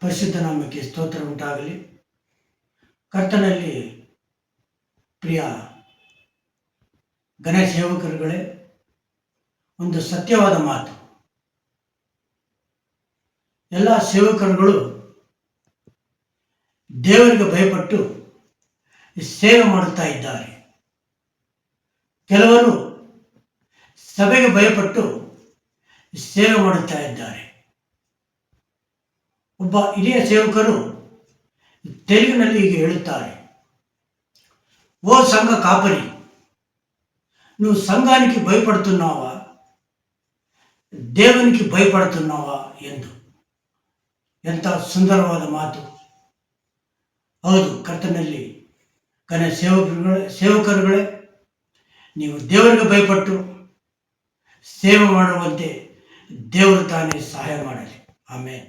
ಪರಿಶುದ್ಧ ನಾಮಕ್ಕೆ ಸ್ತೋತ್ರ ಉಂಟಾಗಲಿ. ಕರ್ತನಲ್ಲಿ ಪ್ರಿಯ ಗಣೇಶ ಸೇವಕರುಗಳೇ, ಒಂದು ಸತ್ಯವಾದ ಮಾತು. ಎಲ್ಲ ಸೇವಕರುಗಳು ದೇವರಿಗೆ ಭಯಪಟ್ಟು ಸೇವೆ ಮಾಡುತ್ತಾ ಇದ್ದಾರೆ. ಕೆಲವರು ಸಭೆಗೆ ಭಯಪಟ್ಟು ಸೇವೆ ಮಾಡುತ್ತಾ ಇದ್ದಾರೆ. ಒಬ್ಬ ಹಿರಿಯ ಸೇವಕರು ತೆಲುಗಿನಲ್ಲಿ ಹೀಗೆ ಹೇಳುತ್ತಾರೆ ఓ సంఘ కాపరి నువ్వు సంఘానికి భయపడుతున్నావా దేవునికి భయపడుతున్నావా ಎಂದು ಎಂಥ ಸುಂದರವಾದ ಮಾತು ಹೌದು ಕರ್ತನಲ್ಲಿ ಕನ ಸೇವಕರುಗಳೇ ಸೇವಕರುಗಳೇ ನೀವು ದೇವರಿಗೆ ಭಯಪಟ್ಟು ಸೇವೆ ಮಾಡುವಂತೆ ದೇವರು ತಾನೇ ಸಹಾಯ ಮಾಡಲಿ ಆಮೇಲೆ